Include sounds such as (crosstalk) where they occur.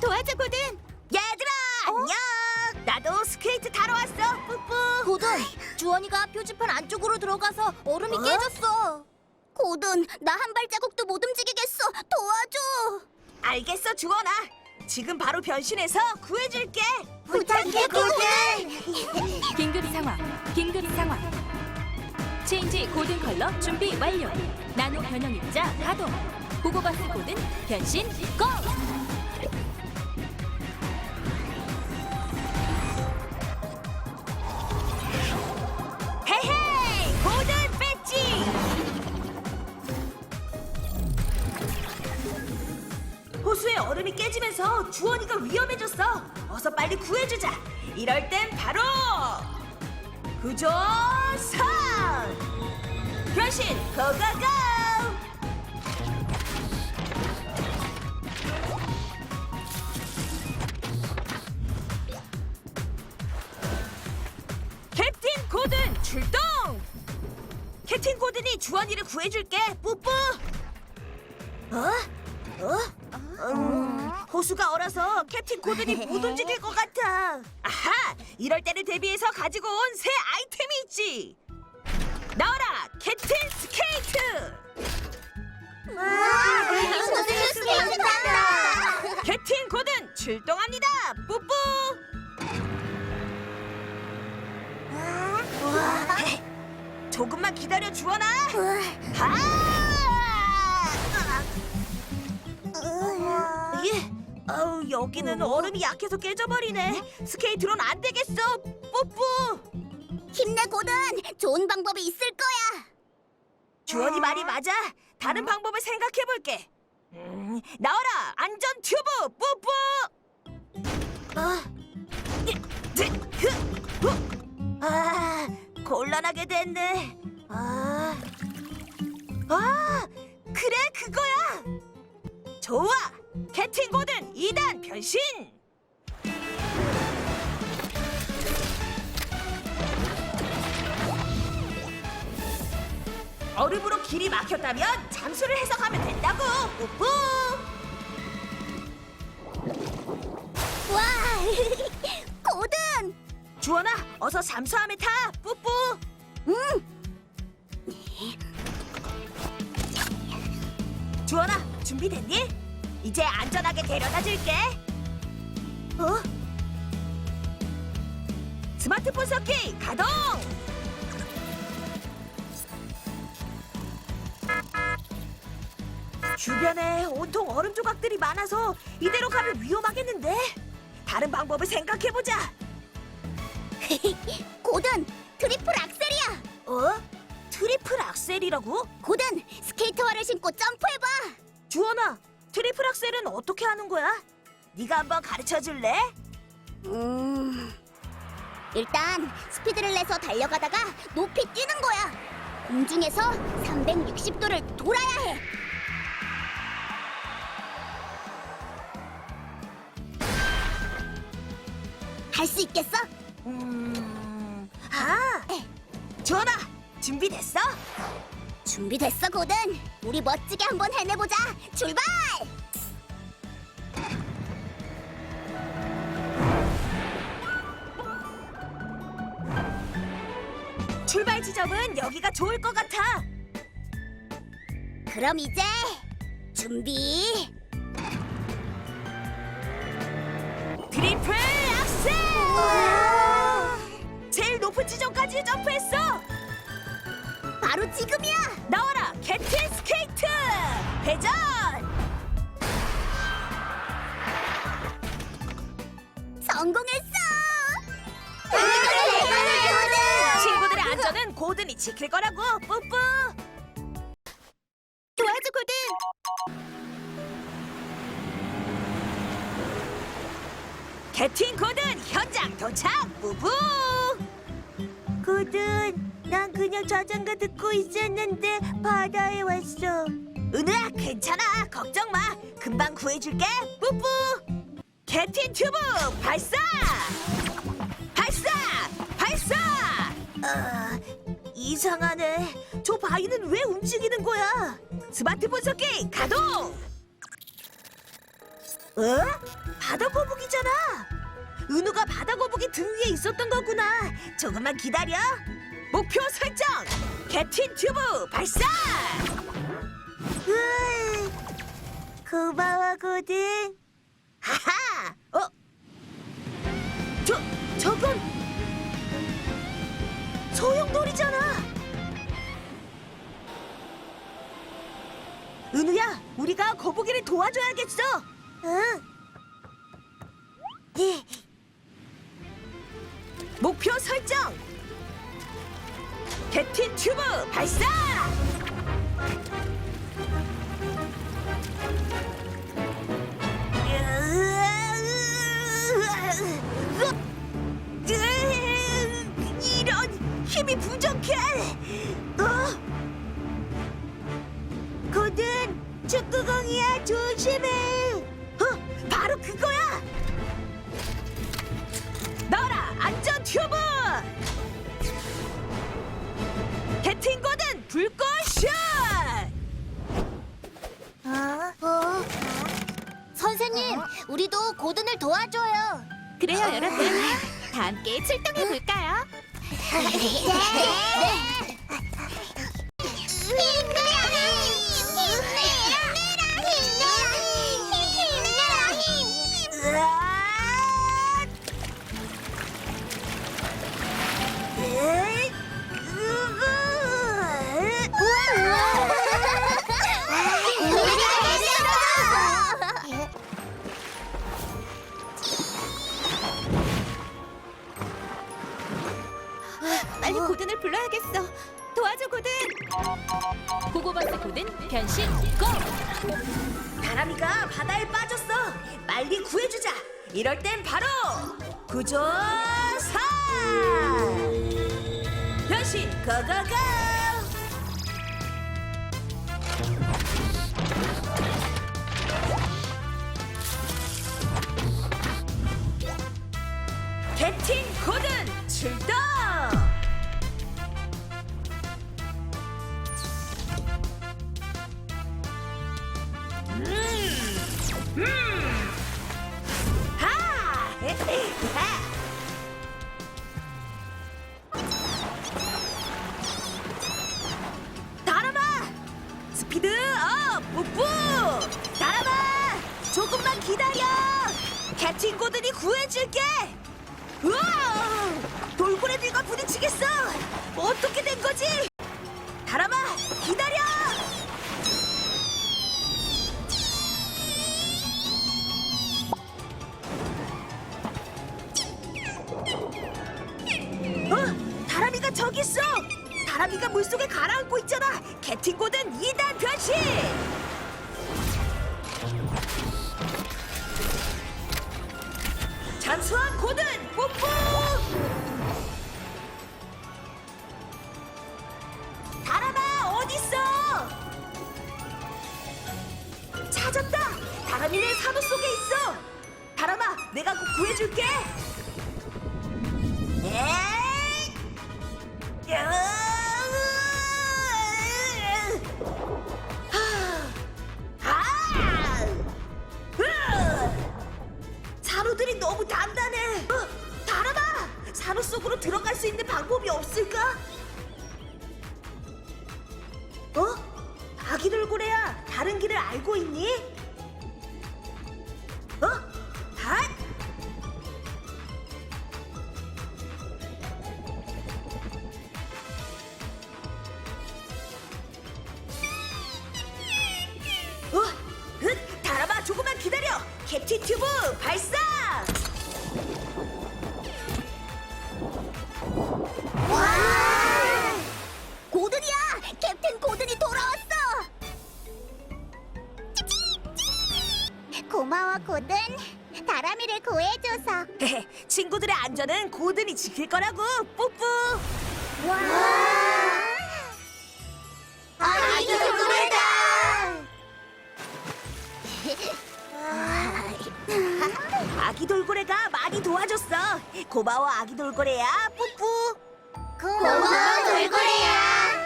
도와줘 고든. 얘들아 안녕. 나도 스케이트 타러 왔어. 뿌뿌. 고든, 주원이가 표지판 안쪽으로 들어가서 얼음이 어? 깨졌어. 고든, 나 한 발자국도 못 움직이겠어. 도와줘. 알겠어 주원아. 지금 바로 변신해서 구해줄게. 부탁해 고든. (laughs) 긴급 상황, 긴급 상황. 체인지 고든 컬러 준비 완료. 나노 변형 입자 가동. 보고버스 고든 변신 고! 깨지면서 주원이가 위험해졌어. 어서 빨리 구해주자. 이럴 땐 바로 구조선 변신 고고고. 캡틴 고든 출동! 캡틴 고든이 주원이를 구해줄게. 뿌뿌. 어? 어? 음, 호수가 얼어서 캡틴 고든이 (laughs) 못 움직일 것 같아. 아하! 이럴 때를 대비해서 가지고 온 새 아이템이 있지. 나와라, 캡틴 스케이트. 고든 스케이트 탄다. 캡틴 고든 출동합니다. 뿌뿌. (laughs) 조금만 기다려 주원아. 아우 여기는 얼음이 약해서 깨져버리네. 스케이트로는 안 되겠어. 뿌뿌. 힘내 고든. 좋은 방법이 있을 거야. 주원이 말이 맞아. 다른 방법을 생각해 볼게. 음, 나와라 안전 튜브. 아, 흐, 후. 아, 곤란하게 됐네. 아, 아, 그래 그거야. 좋아, 고든 2단 변신. 얼음으로 길이 막혔다면 잠수를 해서 가면 된다고. 뿌뿌. 와, (laughs) 고든. 주원아, 어서 잠수함에 타. 뿌뿌. 응. 주원아, 준비됐니? 이제 안전하게 데려다 줄게. 어? 스마트폰 섞기 가동. 주변에 온통 얼음 조각들이 많아서 이대로 가면 위험하겠는데? 다른 방법을 생각해 보자. (laughs) 고든, 트리플 악셀이야. 어? 트리플 악셀이라고? 고든, 스케이트화를 신고 점프해봐. 주원아, 트리플 악셀은 어떻게 하는 거야? 네가 한번 가르쳐 줄래? 음, 일단 스피드를 내서 달려가다가 높이 뛰는 거야. 공중에서 360도를 돌아야 해. 할 수 있겠어? 음, 아, 주원아, 준비됐어? 준비됐어, 고든. 우리 멋지게 한번 해내보자. 출발! 출발 지점은 여기가 좋을 것 같아. 그럼 이제 준비. 트리플 회전! 성공했어. 친구들의 안전은 고든이 지킬 거라고. 뿌뿌. 도와줘, 고든. 캡틴 고든 현장 도착. 뿌뿌. 고든, 난 그냥 자장가 듣고 있었는데 바다에 왔어. 은우야, 괜찮아. 걱정 마. 금방 구해줄게. 뿌뿌. 캡틴 튜브 발사. 발사. 발사. 어, 이상하네. 저 바위는 왜 움직이는 거야? 스마트폰 섞기 가동. 어? 바다 거북이잖아. 은우가 바다 거북이 등 위에 있었던 거구나. 조금만 기다려. 목표 설정. 캡틴 튜브 발사. 고마워 고든. 하하. 어? 저 저건 소용돌이잖아. 은우야, 우리가 거북이를 도와줘야겠어. 응. 예. 목표 설정. 캡틴 튜브 발사. 힘이 부족해. 어? 고든 축구공이야 조심해. 어, 바로 그거야. 너라 안전 튜브. 캐팅 고든 불꽃 샷. 어? 선생님, 우리도 고든을 도와줘요. 그래요, 여러분. 다 함께 출동해 볼까요? (laughs) 네. 으아! 불러야겠어. 도와줘, 고든. 보고버스 고든 변신 고! 다람이가 바다에 빠졌어. 빨리 구해주자. 이럴 땐 바로 구조사. 변신 고고고. (laughs) 하! 다람아! 스피드 업! 뿌뿌! 다람아! 조금만 기다려! 캡틴 고든이 구해줄게! 우와! 돌고래들과 부딪히겠어! 어떻게 된 거지? 다람이가 물속에 가라앉고 있잖아! 캡틴 고든 2단 변신! 잠수함 고든 뽀뽀! 다람아 어딨어? 찾았다! 다람이는 산호 속에 있어! 다람아 내가 곧 구해줄게! 에이! 아! 너무 단단해. 어, 다람아, 산호 속으로 들어갈 수 있는 방법이 없을까? 어? 아기 돌고래야, 다른 길을 알고 있니? 어? 다? 어? 흑, 다람아 조금만 기다려 캡틴 튜브 발사 고든. 다람이를 구해줘서. (laughs) 친구들의 안전은 고든이 지킬 거라고 뿌뿌 와! 아기 돌고래다! (laughs) 아기 돌고래가 많이 도와줬어 고마워 아기 돌고래야 뿌뿌 고마워, 돌고래야!